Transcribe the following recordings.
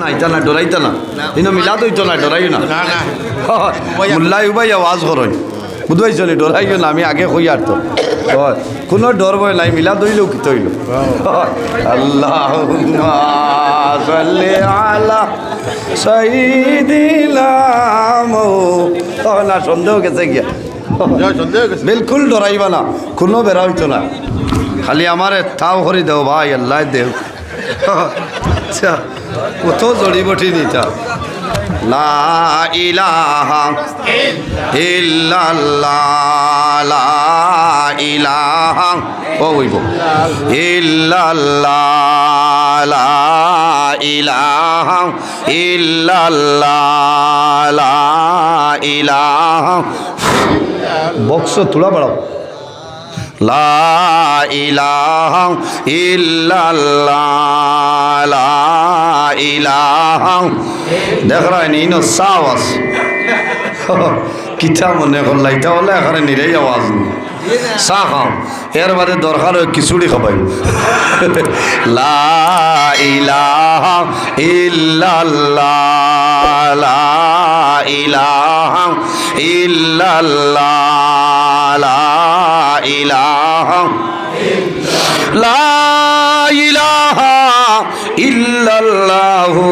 না এটা না ডরাইতা না। ইনো মিলাদ হইতো না ডরাইও না। মুল্লাই উবাই আওয়াজ করই বুঝবাইছ নি ডরাইও না আমি আগে কই আর তো। হয়। কোনো ডর ভয় নাই মিলা হইলেও কি তৈল আল্লাহ আলা সাইদিলাম না সন্দেহ গেছে গিয়া। বিলকুল ডরাইবা না কোনো বেড়া হইতো না। খালি আমারে তাও করে দেও ভাই আল্লাহ দেও। আচ্ছা কত জড়িবটি নিতা লা লা লা লা বক্স তুলা বাড়াও। লা ইলাহা লা ইলাহা। দেখ রায় কিতা মনে করলা ইটা হলে এখানে নিরেই আওয়াজ নেই চাহ খাও। এর বাদে দরকার হয় খিচুড়ি খাবাই ইল্লাল্লাহ ইল্লাল্লাহ ইলাহা ইল্লাল্লাহু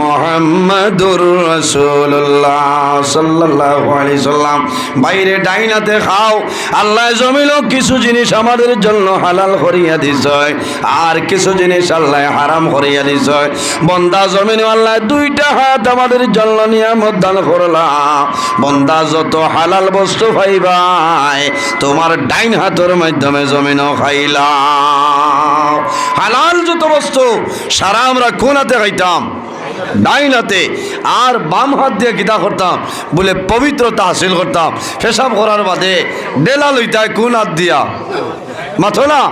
মুহাম্মাদুর রাসূলুল্লাহ সাল্লাল্লাহু আলাইহি সাল্লাম। বাইরে ডাইনাতে খাও, আল্লাহ জমিল কিছু জিনিস আমাদের জন্য হালাল করিয়া দিছে। আর কিছু জিনিস আল্লাহ হারাম করিয়া দিছে। বন্দা জমিনে আল্লাহ দুইটা হাত আমাদের জন্য নিয়ামত দান করলাম বন্দা যত হালাল বস্তু পাইবাই, তোমার ডাইন হাতের মাধ্যমে জমিনও খাইলা হালাল যত বস্তু, সারা আমরা কোন হাতে খাইতাম। ডাইন হাতে আর বাম হাত দিয়ে গীতা করতাম, বলে পবিত্রতা হাসিল করতাম। পেশাব করার বাদে ডেলা লইতায় কোন হাত দিয়া। মাথো না?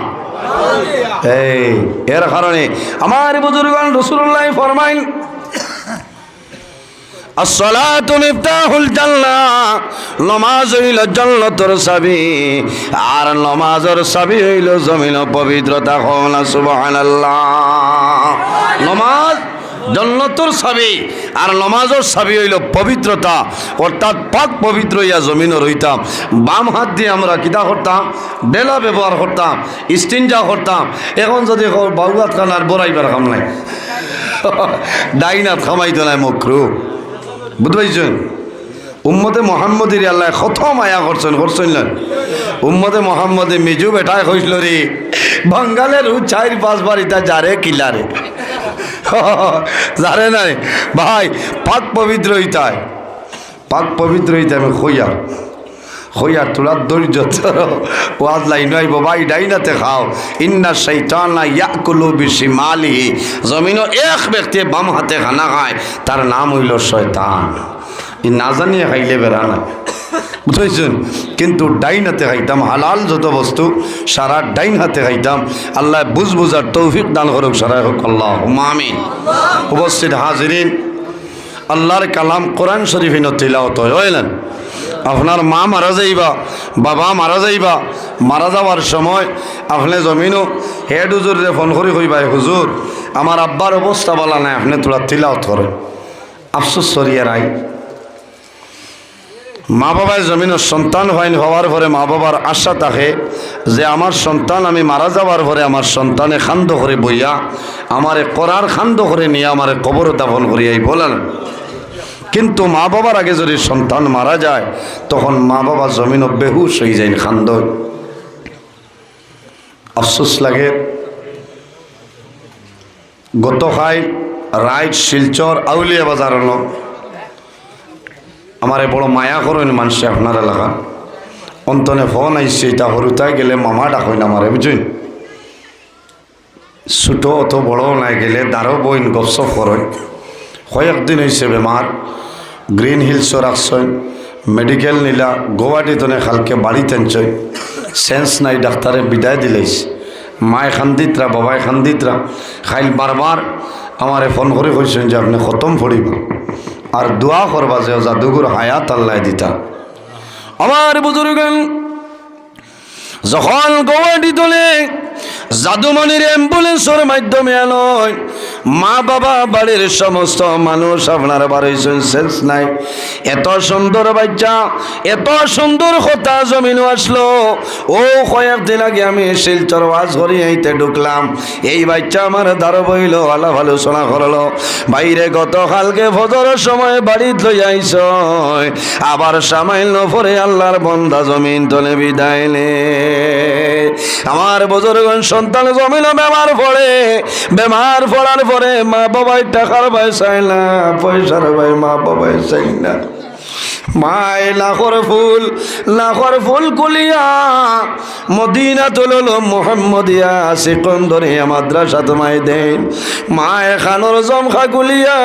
এর কারণে আমার বুজুর্গান রসুল্লাহ ফরমাইন আর পবিত্রতা নমাজ জন্নতর চাবি আর নমাজের চাবি হইল পবিত্রতা। অর্থাৎ পাক পবিত্র ইয়া জমিনও রইতাম। বাম হাত দিয়ে আমরা কিতা করতাম? ডেলা ব্যবহার করতাম, স্টিনজা করতাম। এখন যদি বাউয়াত খান আর বড়াইবার কাম নাই। ডাইনাত খামাইতো নাই মক্রু। বুঝতে পারছেন উম্মদে মোহাম্মদের আল্লাহ কত মায়া করছেন করছেন উম্মদে মোহাম্মদে মিজু বেটায় হইল রে, বাঙ্গালের চার পাঁচ বাড়িটা যারে কিলারে। যারে নাই। ভাই, পাক পবিত্র হইতায়। পাক পবিত্র হইতে আমি খইয়া খইয়া তোলার ধৈর্য ওয়াজ লাইন আইব ভাই, ডাইনাতে খাও। ইন্না শৈতানা ইয়াকুলু বিশি মালি জমিনও এক ব্যক্তি বাম হাতে খানা খায়, তার নাম হইল শয়তান। না জানিয়ে খাইলে বেড়া না বুঝেছেন কিন্তু ডাইন হাতে খাইতাম, হালাল যত বস্তু, সারা ডাইন হাতে খাইতাম। আল্লাহ বুঝ বুঝার তৌফিক দান করুক সারা হোক আল্লাহ আমিন। উপস্থিত হাজিরিন, আল্লাহর কালাম কোরআন শরীফিন তিলাওত হইলেন আপনার মা মারা যাইবা, বাবা মারা যাইবা, মারা যাওয়ার সময় আপনি জমিনও হেড হুজুরে ফোন করি কইবা হুজুর, আমার আব্বার অবস্থা বলা নাই, আপনি তোলা তিলাওত করে আফসোস সরিয়ে রাই মা বাবার জমিনের সন্তান হয়নি হওয়ার পরে মা বাবার আশা থাকে যে আমার সন্তান আমি মারা যাওয়ার পরে আমার সন্তানে খান্দ করে বইয়া আমারে করার খান্দ করে নিয়ে আমারে কবর দাফন করিয়াই বলেন। কিন্তু মা বাবার আগে যদি সন্তান মারা যায়, তখন মা বাবা জমিন বেহুশ হয়ে যায় খান্দ আফসোস লাগে। গতকাল রাইট শিলচর আউলিয়া বাজার আমার বড় মায়া করেন মানুষ আপনার এলাকা অন্তনে ফোন আইসে এটা হরুতায় গেলে মামা ডাকইন আমারে, বুঝুন? ছোট অত বড় নাই গেলে দারো বইন গপসপ করেন কয়েকদিন হয়েছে বেমার গ্রিন হিলসও রাখছেন মেডিকেল নিলা গুয়াহাটিতনে খালকে বাড়ি তেনছই সেন্স নাই ডাক্তারে বিদায় দিলেইস মায় খান্দিতরা বাবায় খান্দিতরা খাইল বারবার আমারে ফোন করে কইছেন যে আপনি খতম পড়িব আর দোয়া করবা যে জাদুগুর হায়াত আল্লাহ দিতা। আমার বুজুর্গ যখন গুয়াহাটি তোলে জাদুমণির অ্যাম্বুলেন্সের মাধ্যমে আলোয় মা বাবা, বাড়ির সমস্ত মানুষ আপনার বাড়ির সেন্স নাই। এত সুন্দর বাচ্চা, এত সুন্দর কথা জমিন আসলো। ও কয়েকদিন আগে আমি শিলচর ওয়াজ করি এইতে ঢুকলাম। এই বাচ্চা আমার দ্বারা বইল আলাপ আলোচনা করল। বাইরে গতকালকে ফজরের সময় বাড়িতে লই আইস। আবার সামাইল পরে আল্লাহর বন্দা জমিন তলে বিদায় আমার বুজুর্গন সন্তান জমিন বেমার পড়ে। বেমার পড়ার পরে মা বাবাই টাকার ভাই চাই না, পয়সার ভাই মা বাবাই চাই না। মায় লাখর ফুল লাখর ফুল কুলিয়া মদিনা তুলল মোহাম্মদিয়া সিকন্দরিয়া মাদ্রাসা তোমায় দেন মায় খানোর জমখা গুলিয়া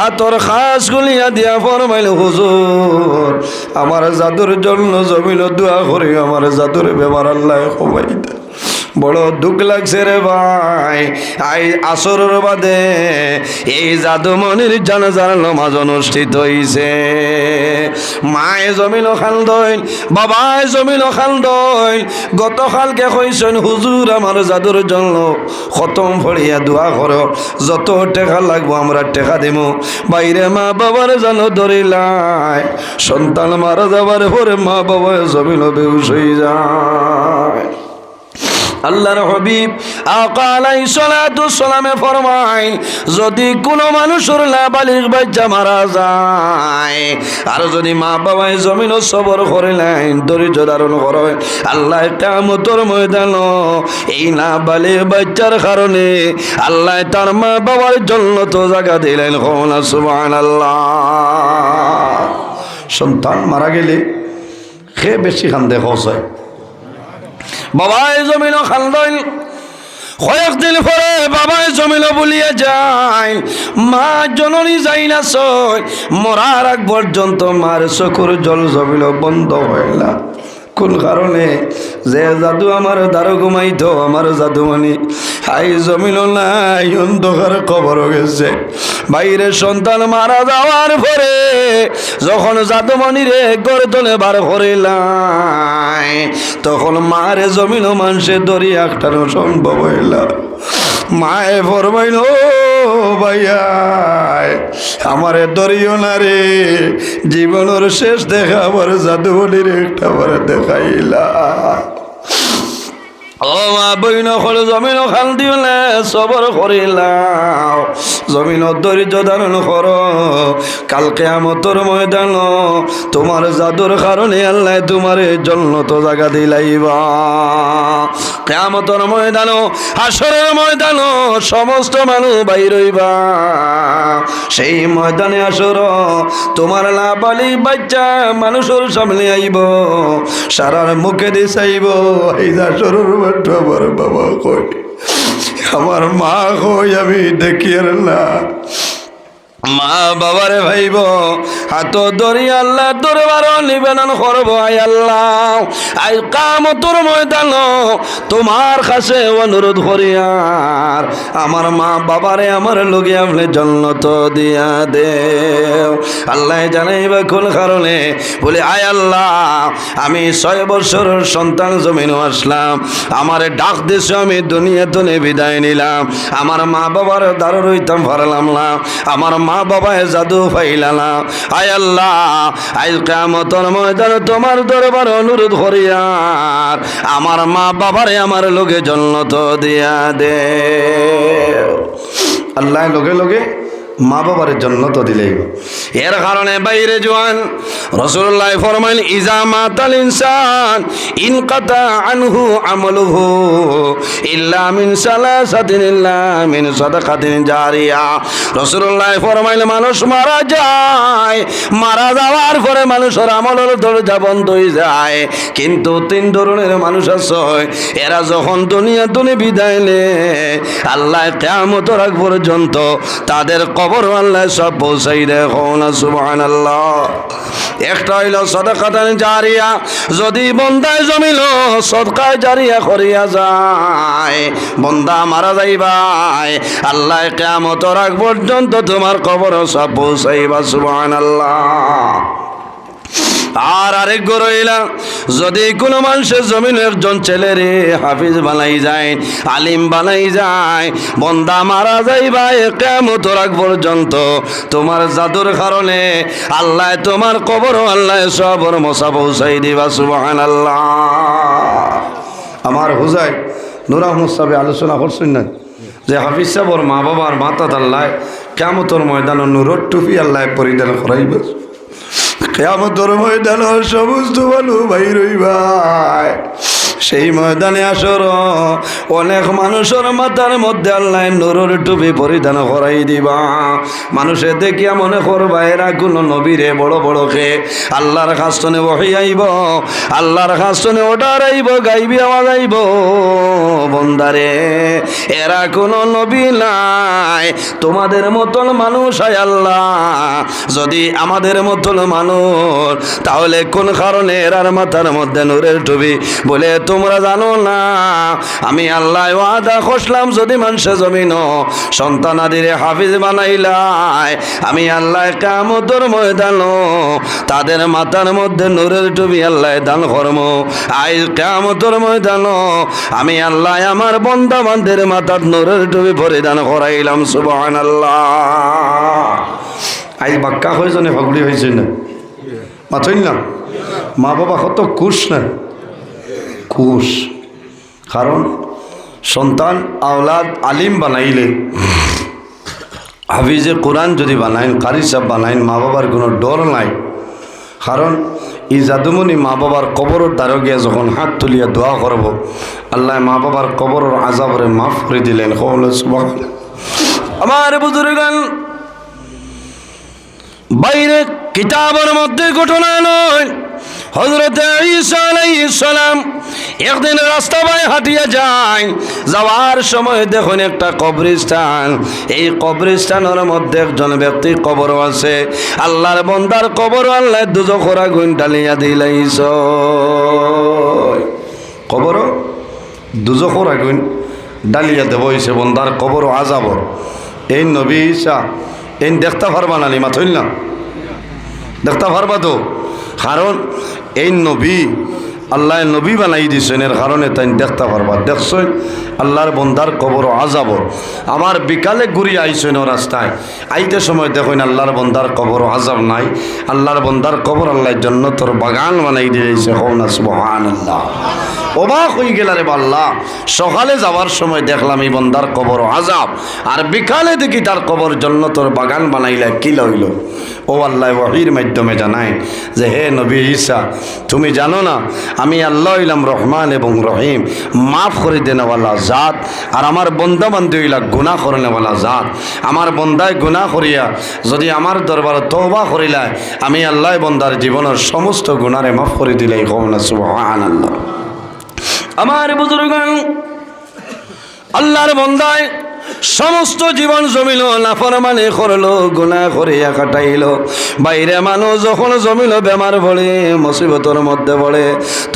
হাতর খাস গুলিয়া দিয়া ফরমাইল, হুজুর, আমার জাদুর জন্য জমিল দোয়া করি, আমার জাদুর ব্যবহার আল্লাহ কমাই দেয় বড় দুঃখ লাগছে রে ভাই। আই আসরের বাদে এই জাদুমণির জানাজার নমাজ অনুষ্ঠিত হইছে। মায়ে জমিল খাল দইল, বাবাই জমিল খাল দইল। গতকালকে কইছেন, হুজুর, আমার জাদুর জন্য খতম ফড়িয়া দোয়া করো। যত টেকা লাগবো, আমরা টেকা দিব বাইরে মা বাবার জানো ধরিলাই সন্তান মারা যাবার পরে মা বাবা জমিল বেউস হয়ে যায়। আল্লাহর হবিব সালামে ফরমাই যদি কোনো মানুষের নাবালিগ বাচ্চা মারা যায়, আর যদি মা বাবাই জমিন সবর করিলেন ধৈর্য ধারণ করে, আল্লাহ কামতর ময়দান এই নাবালিগ বাচ্চার কারণে আল্লাহ তার মা বাবার জন্য তো জায়গা দিলেন কমলা সুবান আল্লাহ সন্তান মারা গেলে সে বেশি খান দেখো বাবাই জমিন খালদইল কয়েকদিন পরে বাবাই জমিল বলিয়া যায়। মা জননী যাই না সই মরার আগ পর্যন্ত মার চকুর জল জমিল বন্ধ হইলা কোন কারণে? যে জাদু আমার দ্বারা ঘুমাইতো, আমার জাদু মানি আই জমিল নাই, অন্ধকার খবর গেছে। বাইরে সন্তান মারা যাওয়ার পরে যখন জাদুমণি রে গড়ে তোলে বার করিলাই, তখন মারে জমিল মানুষের দড়ি একটানো সম্ভব হইলা। মায়ে ফরমাইল ভাইয়া, আমারে দরিও না রে, জীবনের শেষ দেখা আমার জাদুবলির একটা আমার দেখাইলা। ও মা, বইন হল জমিন খাল দিলে সবর করিলাও। জমিন ধৈর্য ধারণ কর। কালকে আমতর ময়দান, তোমার জাদুর কারণে আল্লাহ তোমার জন্য তো জায়গা দিলাইবা। কেমতর ময়দান আসরের ময়দান, সমস্ত মানুষ বাইরইবা সেই ময়দানে আসর তোমার লাবালি বাচ্চা মানুষের সামনে আইব, সারার মুখে দিছাইব এই আসরের বাবা কই? আমার মা কই আমি দেখি না। মা বাবারে ভাইব, হাত ধরি আল্লাহ দরবার নিবেদন করব আই আল্লাহ। আই কামতর ময়দান তোমার কাছে অনুরোধ করি আর। আমার মা বাবারে, আমার লগে আপনি জন্নত দিয়া দেও। আল্লাহ জানাইবা কোন কারণে? বলে, আয় আল্লাহ, আমি ছয় বছরের সন্তান জমিন আসলাম। আমার ডাক দিছে, আমি দুনিয়া তুলে বিদায় নিলাম। আমার মা বাবার দ্বারা রইতাম পারলাম না। আমার মা বাবায় জাদু পাইলাম আয় আল্লাহ, আজ কামতর ময়দান তোমার দরবার অনুরোধ করিয়ার আমার মা বাবারে আমার লোকে জন্নত দিয়া দে। আল্লাহ লোকে লোকে মা বাবার জন্য তো দিলেই এর কারণে বাইরে জোয়ান রসুল্লাহ ফরমাইল ইজা মাতাল ইনসান ইনকাতা আনহু আমলুহু ইল্লা মিন সালাসাতিন ইল্লা মিন সাদাকাতিন জারিয়া। রসুল্লাহ ফরমাইল মানুষ মারা যায়, মারা যাওয়ার পরে মানুষের আমলের দরজা বন্ধ হয়ে যায়। কিন্তু তিন ধরনের মানুষ আছে। এরা যখন দুনিয়া দুনি বিদায় নে আল্লাহ কেমত রাখ পর্যন্ত তাদের কবর আল্লাহ সব পৌঁছাই দেখো না সুবহান আল্লাহ একটা হইল সদকাতান জারিয়া, যদি বন্দায় জমিল, সদকায় জারিয়া করিয়া যায়। বন্দা মারা যাইবাই আল্লাহ কেমত রাখ পর্যন্ত তোমার কবর সব পৌঁছাইবা সুবহান আল্লাহ আর আরেক রইলা যদি কোনো মানুষের জমিন একজন ছেলেরে হাফিজ বানাই যায়, আলিম বানাই যায়, বন্দা মারা যাইবা কেমত রাখ পর্যন্ত তোমার জাদুর কারণে আল্লাহ তোমার কবর, আল্লাহ সবর মশা পৌঁছাই দিবা সুবাহান আল্লাহ আমার হুজাই নুর আহমদ সাহেব আলোচনা করছেন না? যে হাফিজ সাহেবর মা বাবার মাতা আল্লাহ কেমতর ময়দান নুরর টুপি আল্লাহ পরিধান করাইব। কেমতর ময়দান সমস্ত ভালো ভাই রই ভাই সেই ময়দানে আসর, অনেক মানুষের মাথার মধ্যে আল্লাহ নুরুর টুপি পরিধান করাই দিবা। মানুষে দেখিয়া মনে করবা, এরা কোনো নবীরে বড় বড় খে আল্লাহর খাস্তনে বহি আইব, আল্লাহর খাস্তনে ওটার আইব, গাইবি আওয়াজ আইব। বন্দারে, এরা কোনো নবী নাই। তোমাদের মতন মানুষ হয় আল্লাহ। যদি আমাদের মতন মানুষ, তাহলে কোন কারণে এরার মাথার মধ্যে নূরের টুপি বলে তোমরা জানো না। আমি আল্লাহ ওয়াদা খসলাম যদি মানুষে জমিন সন্তান আদিরে হাফিজ বানাইলাই, আমি আল্লাহ কামতর ময়দান তাদের মাথার মধ্যে নূরের টুপি আল্লাহ দান কর্ম আই কামতর ময়দান আমি আল্লাহ আমার বন্দা বান্ধের মাথার নূরের টুপি পরিধান করাইলাম সুবহান আল্লাহ আই বাক্কা হয়েছে না হগড়ি হয়েছে না না? মা বাবা কত কুশ না? কুশ কারণ সন্তান আওলাদ আলিম বানাইলে হাফিজে কোরআন যদি বানাইন, কারি সাহেব বানাইন মা বাবার কোনো ডর নাই। কারণ এই জাদুমণি মা বাবার কবরের দ্বারা গিয়ে যখন হাত তুলিয়া দোয়া করব, আল্লাহ মা বাবার কবরের আজাবরে মাফ করে দিলেন। আমার বুজুর্গান, বাইরে কিতাবের মধ্যে ঘটনা নয়। হজরত সালাম একদিন রাস্তা বাই হাঁটিয়া যায়। যাওয়ার সময় দেখুন একটা কবরস্থান। এই কবরস্থানের মধ্যে একজন ব্যক্তি কবর আছে। আল্লাহর বন্দার কবর আল্লাহ দুজো খোরা গুণ ডালিয়া দিলাইছ। কবর দুজো খোরা গুণ ডালিয়া দেব হইছে, বন্দার কবর আজাবর। এই নবী ঈসা, এই দেখতে পারবা না নিমা থইল না? দেখতে পারবা তো? কারণ এই নবী আল্লাহ নবী বানাই দিছেন, এর কারণে তাই দেখতে পারবা। দেখছই, আল্লাহর বন্দার কবর আজাব আমার বিকালে ঘুরি আইসেন রাস্তায়। আইতে সময় দেখুন আল্লাহর বন্দার কবর আজাব নাই। আল্লাহর বন্দার কবর আল্লাহর জন্য তোর বাগান বানাই দিয়েছে। হৌনা সুবহান আল্লাহ অবাক হয়ে গেল রে বাল্লা। সকালে যাওয়ার সময় দেখলাম এই বন্দার কবর আজাব, আর বিকালে দেখি তার কবর জন্য তোর বাগান বানাইলে কি লইল। ও আল্লাহ, ওয়াহির মাধ্যমে জানায় যে হে নবী ঈসা, তুমি জানো না, আমি আল্লাহ ইলাম রহমান এবং রহিম, মাফ করে দেনেওয়ালা জাত, আর আমার বন্দা বান্ধব ইলা গুণা করেনেওয়ালা জাত। আমার বন্দায় গুণা করিয়া যদি আমার দরবার তৌবা করিলায়, আমি আল্লাহ বন্দার জীবনের সমস্ত গুণারে মাফ করে দিলাই কম না সুবহান আল্লাহ আমার বুজুর্গ আল্লাহর বন্দায় সমস্ত জীবন জমিল, নাফরমানি করল গুণা করিয়া কাটাইল বাইরে মানুষ যখন জমিল, বেমার পড়ে, মুসিবতর মধ্যে পড়ে,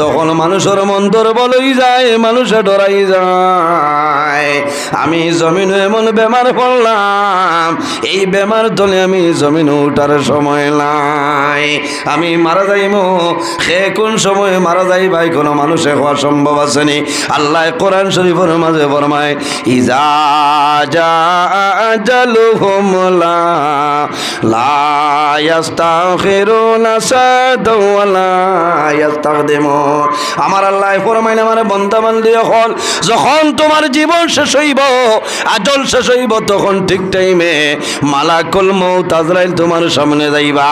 তখন মানুষের মন দুর্বলই যায়, মানুষে ডরাই যায়। আমি জমিন এমন বেমার পড়লাম, এই বেমার তলে আমি জমিন উঠার সময় নাই। আমি মারা যাইম, সে কোন সময় মারা যাই ভাই, কোনো মানুষে হওয়া সম্ভব আসেনি আল্লাহ কোরআন শরীফের মাঝে ফরমায়, ইজা যা আজালুহুম লা লা ইয়াস্তাখিরুনা সাদাও ওয়া লা ইয়াস্তাকদিমুন আমার আল্লাহ ফরমাইন, আমার বান্দা বান্দি হল, যখন তোমার জীবন শেষ হইব, আজল শেষ হইব, তখন ঠিক টাইমে মালাকুল মউত আজরাইল তোমার সামনে যাইবা।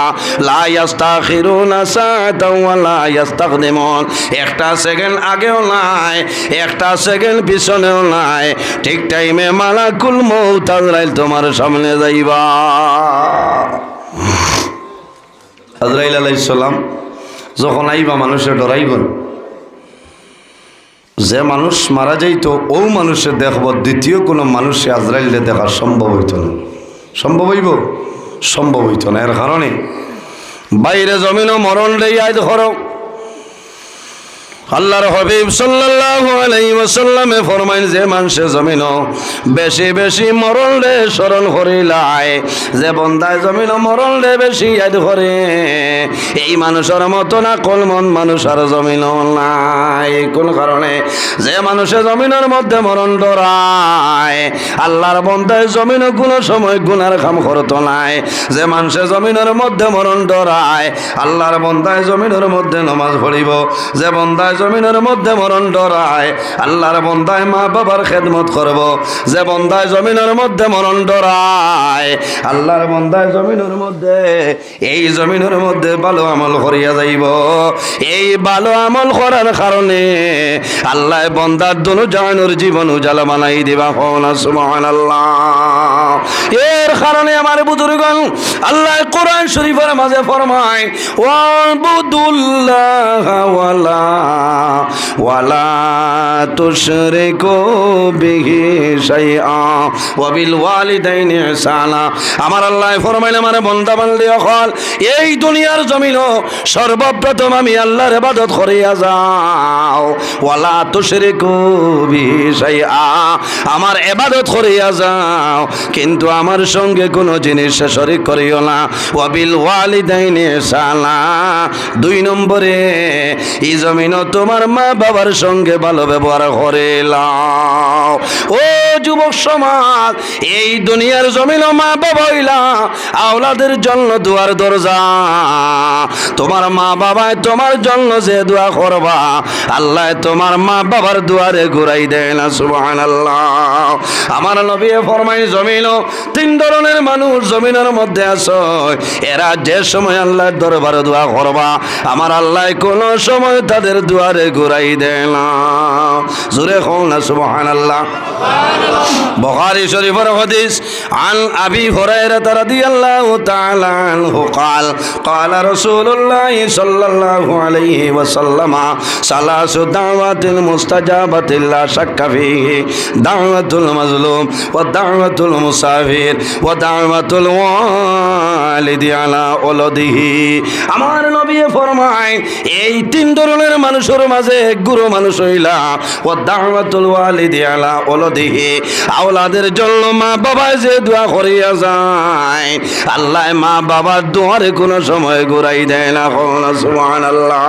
লা ইয়াস্তাখিরুনা সাদাও ওয়া লা ইয়াস্তাকদিমুন একটা সেকেন্ড আগেও নাই, একটা সেকেন্ড পিছনেও নাই, ঠিক টাইমে মালাকুল মউত, আজরাইল তোমার সামনে যাইবা। আজরাইল আলাইহিস সালাম যখন আইবা, মানুষে ডরাইবেন। যে মানুষ মারা যাইতো, ও মানুষে দেখব, দ্বিতীয় কোনো মানুষে আজরাইলে দেখা সম্ভব হইত না। সম্ভব হইব? সম্ভব হইত না। এর কারণে বাইরে জমিনও মরণ রেই আয় ধর। আল্লাহর হবিব সাল্লাল্লাহু আলাইহি ওয়াসাল্লামে ফরমাইন, যে মানুষে জমিন, বেশি বেশি মরণ রে স্মরণ করিলাই যে বন্দায় জমিন, মরণ রে বেশি ইয়াদ করে। এই মানুষের মতো না, কোন মন মানুষের জমিন নাই। কোন কারণে? যে মানুষে জমিনের মধ্যে মরণ ডরায়। আল্লাহর বন্দায় জমিন কোনো সময় গুনার কাম করতো নাই। যে মানুষে জমিনের মধ্যে মরণ ডরায়, আল্লাহর বন্দায় জমিনের মধ্যে নমাজ পড়িব। যে বন্দায় জমিনের মধ্যে মরণ ডরায়। আল্লাহর বন্দায় মা বাবার খেদমত করব। যে বন্দায় জমিনের মধ্যে মরণ ডরায়, আল্লাহর বন্দায় জমিনের মধ্যে, এই জমিনের মধ্যে ভালো আমল করিয়া যাইব। এই ভালো আমল করার কারণে আল্লাহ বন্দার দনু জানুর জীবন উজালা বানাই দিবা। হন সুবহানাল্লাহ। এর কারণে আমার বুজুর্গন আল্লাহ কোরআন শরীফের মাঝে ফরমায়, ওয়াবুদুল্লাহ ওয়ালা আমার আল্লাহ অকল, এই সর্বপ্রথম আমি আল্লাহর ইবাদত করিয়া যাও। ওয়ালা তুশরিকু বিহি আমার ইবাদত করিয়া যাও। কিন্তু আমার সঙ্গে কোনো জিনিস শরিক করিও না। ওয়াবিল ওয়ালিদাইনি সালা দুই নম্বরে, এই জমিন তোমার মা বাবার সঙ্গে ভালো ব্যবহার করে লাও ও যুবক সমাজ, এই দুনিয়ার জমিন মা বাবা হইলা আওলাদের জন্য দুয়ার দরজা। তোমার মা বাবায় তোমার জন্য যে দোয়া করবা, আল্লাহ তোমার মা বাবার দুয়ারে ঘুরাই দেয় না, সুবহানাল্লাহ। আমার নবী ফরমাই জমিন তিন ধরনের মানুষ জমিনের মধ্যে আছো। এরা যে সময় আল্লাহর দরবারে দোয়া করবা, আমার আল্লাহ কোন সময় তাদের দুয়ারে ঘুরাই দেয় না জোরে হও না সুবহানাল্লাহ বুখারী শরীফের হাদিস عن ابي هريره رضي الله تعالى عنه قال قال رسول الله صلى الله عليه وسلم ثلاث دعوات المستجابة لا شك فيه دعوة المظلوم ودعوة المسافر ودعوة الوالد على ولده আমার নবী ফরমায় এই তিন ধরনের মানুষের মাঝে গুরু মানুষ হইলা, ও দাওয়াতুল ওয়ালিদি আলা ওলদিহি। আওলাদের জন্য মা বাবা যে দোয়া করিয়া যায়, আল্লাহ মা বাবার দোয়ারে কোনো সময় ঘুরাই দেয় না সুবহানাল্লাহ।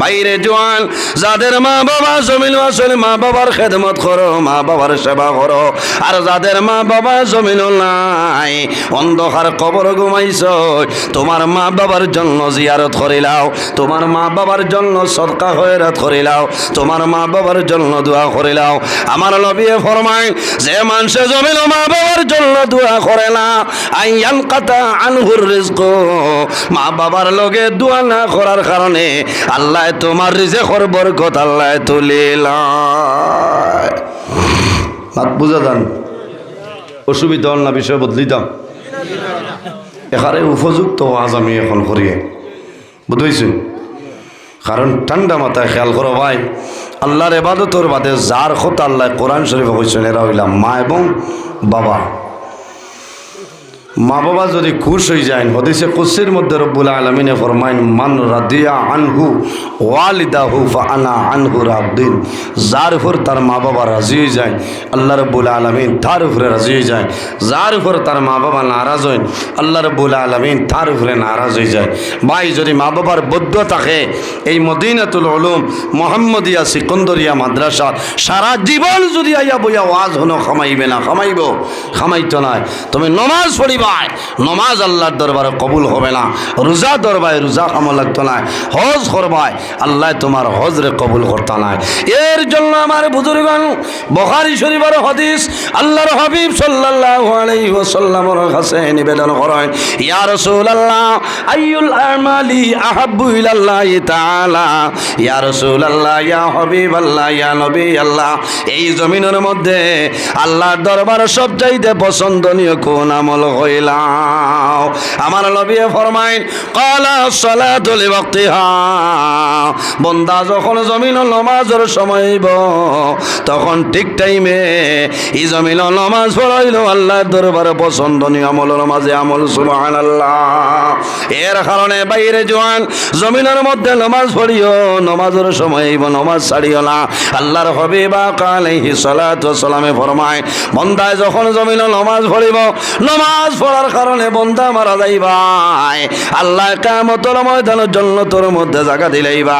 বাইরে জোয়ান, যাদের মা বাবা জমিন আসলে মা বাবার খেদমত করো, মা বাবার সেবা করো, আর যাদের মা বাবা জমিন নাই, অন্ধকার কবর ঘুমাইছ, তোমার মা বাবার জন্য জিয়ারত করিলাও, তোমার মা বাবার জন্য সদকা হয়রাত করিলাও তোমার মা বাবার জন্য দোয়া করিলাও আমার নবীয়ে ফরমায়, যে মানুষে জমিন মা বাবার জন্য দোয়া করে না আইয়ান কাতা আনহুর রিজক। মা বাবার লগে দোয়া না করার কারণে আল্লাহ তোমার রিজেকর বরকত আল্লাহ তুলিলায় মাত বুঝা যান? অসুবিধা হল না, বিষয় বদলিতাম এখানে উপযুক্ত আজ আমি এখন করিয়ে বুঝতেছি কারণ ঠান্ডা মাথায় খেয়াল করো ভাই, আল্লাহর এবাদতর বাদে যার কথা আল্লাহ কোরআন শরীফ হয়েছেন এরা হইলাম মা এবং বাবা। মা বাবা যদি খুশ হয়ে যায় হদিসে কুসির মধ্যে রব্বুল আলমিনে ফরমাইন, মান রাদিয়া আনহু ওয়ালিদাহু ফানা আনহু রাবদিন যার উপর তার মা বাবা রাজি হয়ে যায়, আল্লাহ রব্বুল আলমিন তার উপরে রাজি হয়ে যায়। যার উপর তার মা বাবা নারাজ হয় আল্লাহ রব্বুল আলমিন তার উপরে নারাজ হয়ে যায়। ভাই, যদি মা বাবার বদ্ধ থাকে, এই মদিনাতুল উলুম, মোহাম্মদিয়া সিকন্দরিয়া মাদ্রাসা সারা জীবন যদি আইয়া বইয়া ওয়াজ হনো খামাইবে না, খামাইব, খামাইতো নয় তুমি নমাজ পড়িবাই নমাজ আল্লাহর দরবারে কবুল হবে না। রোজা দরবারে রোজা কামল লাগতো না। হজ করবাই আল্লাহ তোমার হজরে কবুল করতে নাই। এর জন্য আমার বুজুর্গন বখারি শরীফের হদিস আল্লাহর হাবিব সাল্লাল্লাহু আলাইহি ওয়াসাল্লামের কাছে নিবেদন করেন, ইয়া রাসূলুল্লাহ, আইয়ুল আমালি আহাব্বু ইলাল্লাহি তাআলা। ইয়া রাসূলুল্লাহ, ইয়া হাবিবাল্লাহ, ইয়া নবী আল্লাহ এই জমিনের মধ্যে আল্লাহর দরবার সবচাইতে পছন্দনীয় কোন আমল হইলাও আমার নবী ফরমাইন, কালা সালাতু লিওয়াক্তিহা। বন্দা যখন জমিন নমাজের সময় তখন ঠিক টাইমে ই জমিন নমাজ পড়াইল আল্লাহর দরবারে পছন্দনীয় আমলের মাঝে আমল, সুবহানাল্লাহ। এর কারণে বাইরে জোয়ান, জমিনের মধ্যে নমাজ পড়িও, নমাজের সময় নমাজ ছাড়িও না। আল্লাহর হবে বা সালাতু সালামে ফরমায়, বন্দায় যখন জমিন নমাজ পড়িব, নমাজ পড়ার কারণে বন্দা মারা যাইবাই আল্লাহ কামতর ময়দানের জন্য তোর মধ্যে জায়গা দিলাইবা।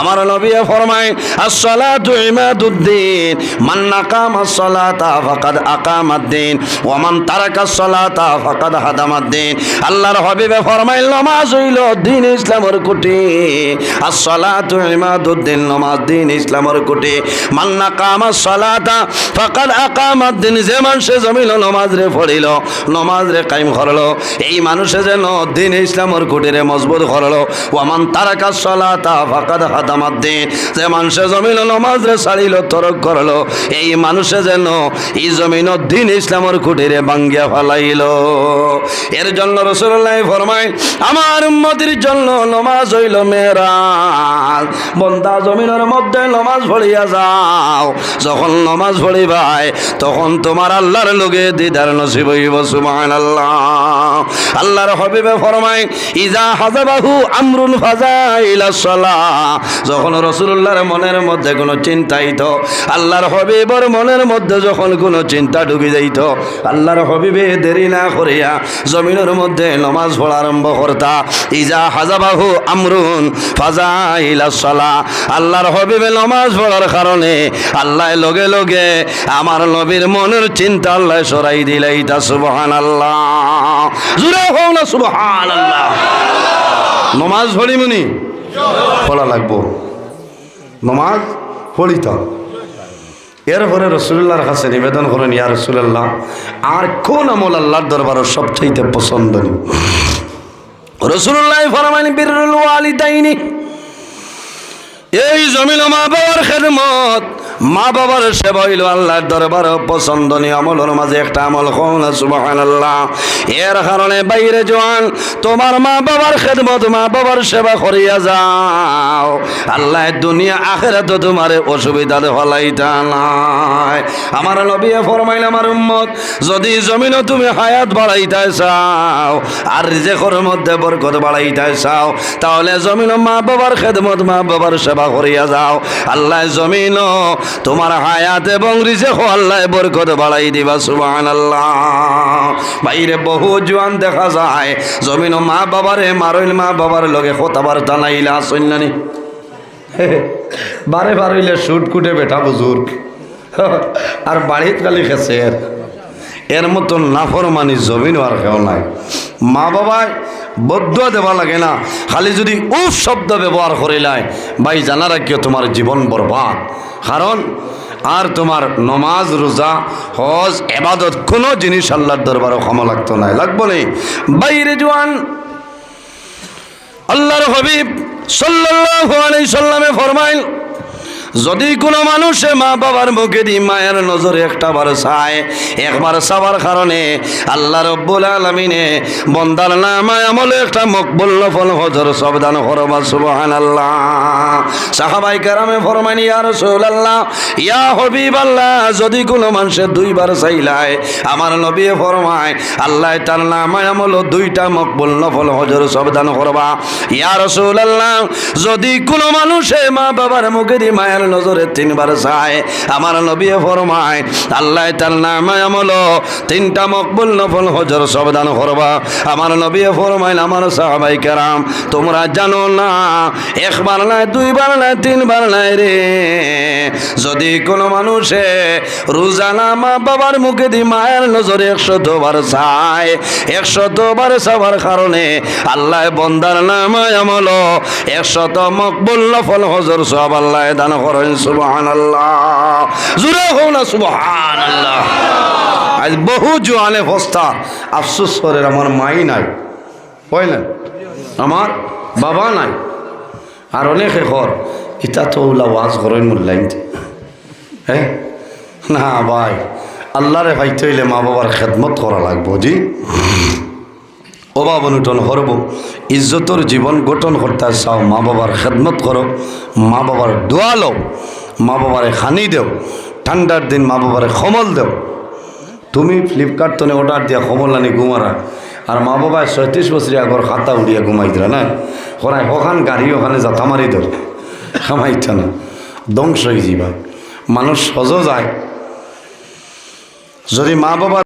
আমার নবী ফরমায়, আসসালাতু ইমাদুদ্দিন মান নাকামা সালাতা ফাকাদ আকামাদ্দিন ওয়া মান তারাকা সালাতা ফাকাদ হাদামাদ্দিন আল্লাহর হাবিবে ফরমাইল নামাজ হইল দিন ইসলামের কুটি। আসসালাতু ইমাদুদ্দিন নমাজ দিন ইসলামের কুটি। মান নাকামা সালাতা ফাকাদ আকামাদ্দিন যে মানুষে জমিল নমাজ রে পড়িল, নমাজ রে কায়েম করল, এই মানুষে যেন দিন ইসলামের কুটিরে মজবুত করল। ওয়ামান তারাকা সালাতা ফাকাদ হাদামাদ্দিন যে মানুষে জমিল নমাজ রে ছাড়িল তরক করল, এই মানুষে যেন এই জমিন দিন ইসলামের কুটিরে ভাঙ্গিয়া ফেলাইল। এর জন্য রসুল্লাহ ফরমায়, আমার উম্মতির জন্য নমাজ হইল মেরাজ বন্দা জমিনের মধ্যে নমাজ পড়িয়া যাও। যখন নমাজ পড়িবাই তখন তোমার আল্লাহর লোকে দিদার নসিব হইব সুবহান আল্লাহ আল্লাহর হবিবে ফরমায়, ইজা হাজাবাহু আমরুন ফাজাইলা সালাহ যখন রসুল্লাহর মনের মধ্যে কোনো চিন্তাইত আল্লাহর হবিবর মনের মধ্যে যখন কোনো চিন্তা ঢুকে যাইত, আল্লাহর হবিবে দেরি না করিয়া জমিনের মধ্যে নমাজ পড়া আরম্ভ করতা, ইজা হাজাবাহু আমরুন ফাজাইলা সালাহ আল্লাহর হবিবে নমাজ পড়ার কারণে আল্লাহ লগে লগে আমার নবীর মনের চিন্তা আল্লাহ সরাই দিলাই তা সুবহান আল্লাহ জুড়ে হোক না সুবহান আল্লাহ নমাজ পড়িমুনি পড়া লাগবো। নমাজ পড়িতাম এরপরে রসুল্লাহর কাছে নিবেদন করেন, ইয়া রসুল্লাহ, আর কোন আমল আল্লাহর দরবারের সবচাইতে পছন্দনীয়? রসুল্লাহ ফরমানি বীরুল ওয়ালিদাইনি। এই জমিন মা বাবার খেদমত। মা বাবার সেবা হইল আল্লাহর দরবার, পছন্দনীয় আমলের মাঝে একটা আমল কখন সুবাহান আল্লাহ এর কারণে বাইরে জোয়ান, তোমার মা বাবার খেদমত, মা বাবার সেবা করিয়া যাও। আল্লাহ দুনিয়া, আখেরাতে তোমার অসুবিধা হলাইতা নাই। আমার নবী ফরমাইল, আমার উম্মত, যদি জমিনও তুমি হায়াত বাড়াইতে চাও, আর রিজেকর মধ্যে বরকত বাড়াইতে চাও, তাহলে জমিন মা বাবার খেদমত, মা বাবার সেবা করিয়া যাও। আল্লাহ জমিন তোমার হায়াত এবং রিজেক আল্লাহ বরকত বাড়াই দিবা সুবান বাইরে বহু জোয়ান দেখা যায়, জমিন মা বাবারে মারইল, মা বাবার লগে কথা বার্তা নাইলা সৈন্যানি বারে বারইলে শুট কুটে বেটা বুজুর্গ। আর বাড়িত খালি খেছে এর। মতন নাফরমানি জমিন আর কেউ নাই। মা বাবায় বদুয়া দেওয়া লাগে না, খালি যদি উফ শব্দ ব্যবহার করিলাই, ভাই জানা রাখিও তোমার জীবন বরবাদ। কারণ আর তোমার নমাজ, রোজা, হজ, এবাদত কোনো জিনিস আল্লাহর দরবারও ক্ষমা লাগতো না। লাগবো নেই বাইরে জোয়ান আল্লাহর হবিব সাল্লাল্লাহু আলাইহি সাল্লামে ফরমাইল যদি কোনো মানুষে মা বাবার মুখে দি মায়ের নজরে একটা বার চায়, একবার চাওয়ার কারণে আল্লাহ রব্বুল আলমিনে বন্দার নামায় আমলে একটা মকবুল ফল হজর সবদান করবা সুবহান আল্লাহ সাহাবাই কারামে ফরমানি ইয়া রাসূলুল্লাহ, ইয়া হবিব আল্লাহ যদি কোনো মানুষে দুইবার চাইলায়, আমার নবী ফরমায়, আল্লাহ তার নামায় আমল দুইটা মকবুল নফল হজর সবদান করবা। ইয়া রাসূলুল্লাহ, যদি কোনো মানুষে মা বাবার মুখে দি মায়ের নজরে তিনবার চায় আমার নবী ফরমায়, আল্লাহ তার নামে আমল, তিনটা মকবুল নফল হজর সবদান করবা। আমার নবী ফরমাইল, আমার সাহাবাই কেরাম, তোমরা জানো না, একবার নাই, দুইবার নাই, তিনবার নাই রে। যদি কোনো মানুষে রোজানা মা বাবার মুখে দি মায়ের নজরে একশত বার চায় একশত বার চাওয়ার কারণে আল্লাহ বন্দার নামে আমল, একশত মকবুল নফল হজর সব আল্লাহ দান করেন সুবহান আল্লাহ জুড়ে হোক না সুবহান আল্লাহ আজ বহু জোয়ানে ফস্তা। আফসোস করে আমার মাই নাই। বুঝলেন? আমার বাবা নাই। আর অনেকে ঘর। ইটা তো ওলা ওয়াজ করেন মূল্যায়ন হ্যাঁ না ভাই, আল্লাহরে ভাইতে হইলে মা বাবার খেদমত করা লাগবো, জি? অভাব অনুটন করব ইজ্জতর জীবন গঠন করতে চাও, মা বাবার খেদমত করো মা বাবার দোয়া লও মা বাবারে খানি দেও ঠান্ডার দিন মা বাবারে খমল দেও তুমি ফ্লিপকার্ট তনে অর্ডার দিয়া খবর আনি ঘুমারা আর মা বাবা ছয়ত্রিশ বছর আগর খাতা উড়িয়া ঘুমাই দিলা না? ওরাই ওখান গাড়ি ওখানে যাতা মারি দেও খামাইতা না। ধ্বংস হয়ে যাবা মানুষ সজ যায়। যদি মা বাবা